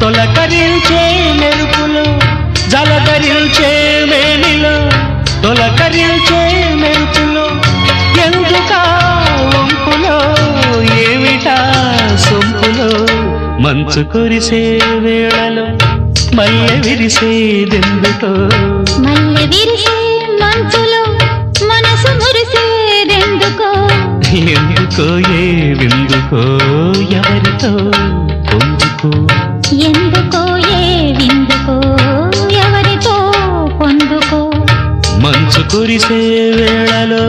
తొలకరించే మెరుపులో జలధరించే మేనిలో తొలకరించే మెరుపులో ఎందుకా వంపులో ఏమిటా సొంపులో? మంచు కురిసే వేళలో మల్లె విరిసేదెందుకో మల్లె విరిసే మంచులో మనసు మురిసేదెందుకో ఎందుకో ఏ ఎందుకో? ఎందుకో ఎవరితో పొందుకో? మంచు కురిసే వేళలో